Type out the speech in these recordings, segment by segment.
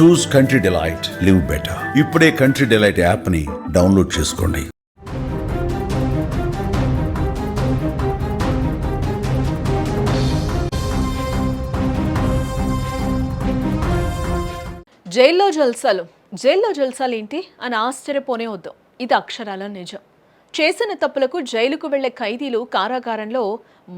Choose Country Delight live better ఇప్పుడే country delight యాప్ని download చేసుకోండి. జైల్లో జల్సాలు. జైల్లో జల్సాలు ఏంటి అని ఆశ్చర్యపోనే వద్దు. ఇది అక్షరాల నిజం. చేసిన తప్పులకు జైలుకు వెళ్ళే ఖైదీలు కారాగారంలో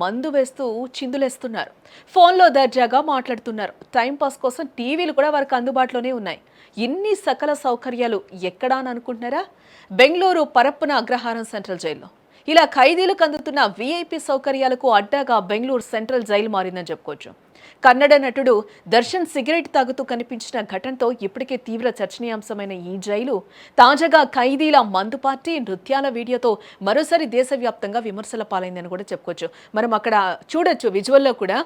మందు వేస్తూ చిందులేస్తున్నారు. ఫోన్లో దర్జాగా మాట్లాడుతున్నారు. టైంపాస్ కోసం టీవీలు కూడా వారికి అందుబాటులోనే ఉన్నాయి. ఇన్ని సకల సౌకర్యాలు ఎక్కడా అని అనుకుంటున్నారా? బెంగళూరు పరప్పున అగ్రహారం సెంట్రల్ జైల్లో. ఇలా ఖైదీలకు అందుతున్న వీఐపీ సౌకర్యాలకు అడ్డాగా బెంగళూరు సెంట్రల్ జైలు మారిందని చెప్పుకోవచ్చు. కన్నడ నటుడు దర్శన్ సిగరెట్ తాగుతూ కనిపించిన ఘటనతో ఇప్పటికే తీవ్ర చర్చనీయాంశమైన ఈ జైలు. తాజాగా ఖైదీల మందు పార్టీ నృత్యాల వీడియోతో మరోసారి దేశవ్యాప్తంగా విమర్శల పాలైందని కూడా చెప్పుకోవచ్చు. మనం అక్కడ చూడొచ్చు విజువల్లో కూడా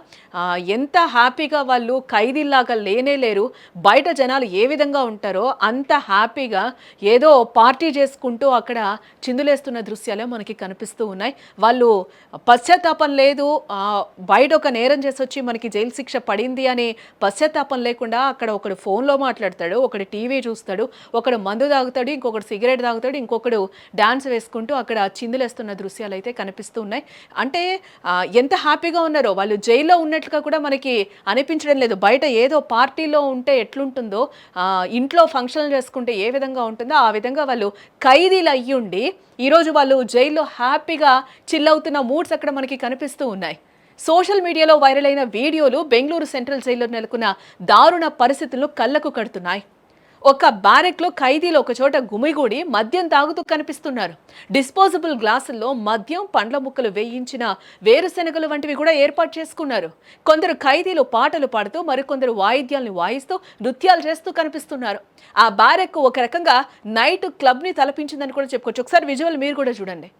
ఎంత హ్యాపీగా వాళ్ళు ఖైదీల్లాగా లేనే లేరు. బయట జనాలు ఏ విధంగా ఉంటారో అంత హ్యాపీగా ఏదో పార్టీ చేసుకుంటూ అక్కడ చిందులేస్తున్న దృశ్యాలే మనకి కనిపిస్తూ ఉన్నాయి. వాళ్ళు పశ్చాత్తాపం లేదు బయట ఒక నేరం చేసి వచ్చి మనకి జైలు శిక్ష పడింది అనే పశ్చాత్తాపం లేకుండా అక్కడ ఒకడు ఫోన్లో మాట్లాడతాడు ఒకడు టీవీ చూస్తాడు ఒకడు మందు తాగుతాడు ఇంకొకడు సిగరెట్ తాగుతాడు ఇంకొకడు డాన్స్ వేసుకుంటూ అక్కడ చిందులేస్తున్న దృశ్యాలు అయితే కనిపిస్తూ ఉన్నాయి అంటే ఎంత హ్యాపీగా ఉన్నారో వాళ్ళు జైల్లో ఉన్నట్లుగా కూడా మనకి అనిపించడం లేదు. బయట ఏదో పార్టీలో ఉంటే ఎట్లుంటుందో ఇంట్లో ఫంక్షన్లు చేసుకుంటే ఏ విధంగా ఉంటుందో ఆ విధంగా వాళ్ళు ఖైదీలు అయ్యుండి ఈరోజు వాళ్ళు జైల్లో హ్యాపీగా చిల్ అవుతున్న మూడ్స్ అక్కడ మనకి కనిపిస్తూ ఉన్నాయి. సోషల్ మీడియాలో వైరల్ అయిన వీడియోలు బెంగళూరు సెంట్రల్ జైల్లో నెలకొన్న దారుణ పరిస్థితులను కళ్ళకు కడుతున్నాయి. ఒక బ్యారెక్లో ఖైదీలు ఒకచోట గుమిగూడి మద్యం తాగుతూ కనిపిస్తున్నారు. డిస్పోజబుల్ గ్లాసుల్లో మద్యం పండ్ల ముక్కలు వేయించిన వేరుశెనగలు వంటివి కూడా ఏర్పాటు చేసుకున్నారు. కొందరు ఖైదీలు పాటలు పాడుతూ మరికొందరు వాయిద్యాల్ని వాయిస్తూ నృత్యాలు చేస్తూ కనిపిస్తున్నారు. ఆ బ్యారెక్ ఒక రకంగా నైట్ క్లబ్ని తలపించిందని కూడా చెప్పుకోవచ్చు. ఒకసారి విజువల్ మీరు కూడా చూడండి.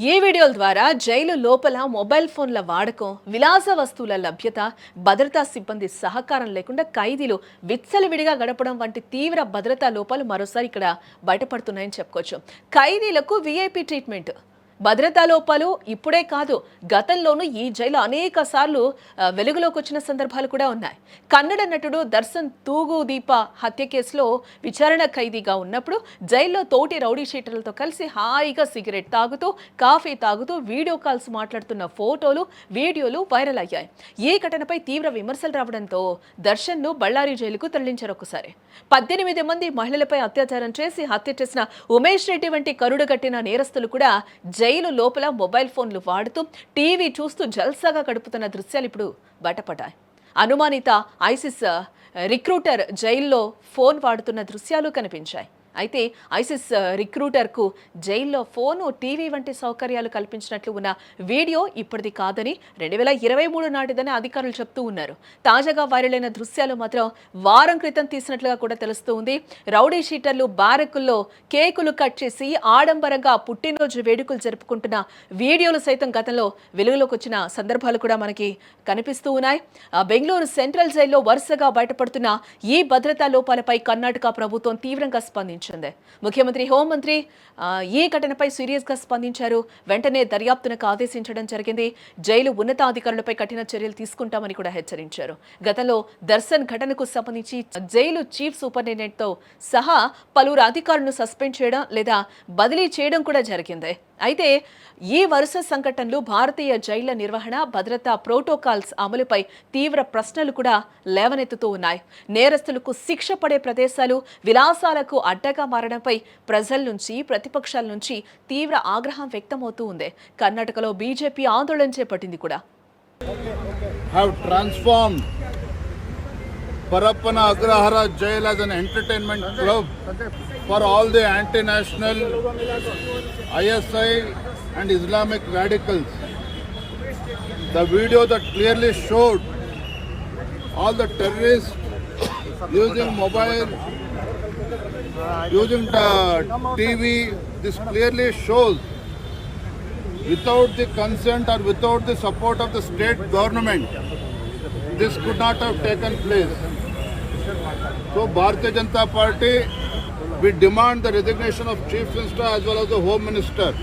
ఈ వీడియోల ద్వారా జైలు లోపల మొబైల్ ఫోన్ల వాడకం విలాస వస్తువుల లభ్యత భద్రతా సిబ్బంది సహకారం లేకుండా ఖైదీలు విచ్చలవిడిగా గడపడం వంటి తీవ్ర భద్రతా లోపాలు మరోసారి ఇక్కడ బయటపడుతున్నాయని చెప్పుకోవచ్చు. ఖైదీలకు విఐపి ట్రీట్మెంట్ భద్రతా లోపాలు ఇప్పుడే కాదు గతంలోనూ ఈ జైలు అనేక సార్లు వెలుగులోకి వచ్చిన సందర్భాలు కూడా ఉన్నాయి. కన్నడ నటుడు దర్శన్ తూగు దీప హత్య కేసులో విచారణ ఖైదీగా ఉన్నప్పుడు జైల్లో తోటి రౌడీ షీటర్లతో కలిసి హాయిగా సిగరెట్ తాగుతూ కాఫీ తాగుతూ వీడియో కాల్స్ మాట్లాడుతున్న ఫోటోలు వీడియోలు వైరల్ అయ్యాయి. ఈ ఘటనపై తీవ్ర విమర్శలు రావడంతో దర్శన్ను బళ్ళారి జైలుకు తరలించారు ఒకసారి పద్దెనిమిది మంది మహిళలపై అత్యాచారం చేసి హత్య చేసిన ఉమేష్ రెడ్డి వంటి కరుడు కట్టిన నేరస్తులు కూడా జైలు లోపల మొబైల్ ఫోన్లు వాడుతూ టీవీ చూస్తూ జల్సాగా గడుపుతున్న దృశ్యాలు ఇప్పుడు బయటపడ్డాయి. అనుమానిత ఐసిస్ uh, రిక్రూటర్ జైల్లో ఫోన్ వాడుతున్న దృశ్యాలు కనిపించాయి. అయితే ఐసిస్ రిక్రూటర్కు జైల్లో ఫోను టీవీ వంటి సౌకర్యాలు కల్పించినట్లు ఉన్న వీడియో ఇప్పటిది కాదని రెండు వేల ఇరవై మూడు నాటిదని అధికారులు చెప్తూ ఉన్నారు. తాజాగా వైరల్ అయిన దృశ్యాలు మాత్రం వారం క్రితం తీసినట్లుగా కూడా తెలుస్తూ ఉంది. రౌడీ షీటర్లు బారకుల్లో కేకులు కట్ చేసి ఆడంబరంగా పుట్టినరోజు వేడుకలు జరుపుకుంటున్న వీడియోలు సైతం గతంలో వెలుగులోకి వచ్చిన సందర్భాలు కూడా మనకి కనిపిస్తూ ఉన్నాయి. బెంగళూరు సెంట్రల్ జైల్లో వరుసగా బయటపడుతున్న ఈ భద్రతా లోపాలపై కర్ణాటక ప్రభుత్వం తీవ్రంగా స్పందించింది. ముఖ్యమంత్రి హోంమంత్రి ఈ ఘటనపై సీరియస్గా స్పందించారు. వెంటనే దర్యాప్తునకు ఆదేశించడం జరిగింది. జైలు ఉన్నతాధికారులపై కఠిన చర్యలు తీసుకుంటామని కూడా హెచ్చరించారు. గతంలో దర్శన్ ఘటనకు సంబంధించి జైలు చీఫ్ సూపరింటెండెంట్తో సహా పలువురు అధికారులను సస్పెండ్ చేయడం లేదా బదిలీ చేయడం కూడా జరిగింది. అయితే ఈ వరుస సంఘటనలు భారతీయ జైళ్ళ నిర్వహణ భద్రతా ప్రోటోకాల్స్ అమలుపై తీవ్ర ప్రశ్నలు కూడా లేవనెత్తుతూ ఉన్నాయి. నేరస్తులకు శిక్ష పడే ప్రదేశాలు విలాసాలకు అడ్డగా మారడంపై ప్రజల నుంచి ప్రతిపక్షాల నుంచి తీవ్ర ఆగ్రహం వ్యక్తమవుతూ ఉంది. కర్ణాటకలో బీజేపీ ఆందోళన చేపట్టింది కూడా. Agrahara Jail as an entertainment club. For all the anti-national ISI and Islamic radicals. The video that clearly showed all the terrorists using mobile, using TV, this clearly shows without the consent or without the support of the state government, this could not have taken place. So Bharatiya Janata Party, we demand the resignation of Chief Minister as well as the Home Minister.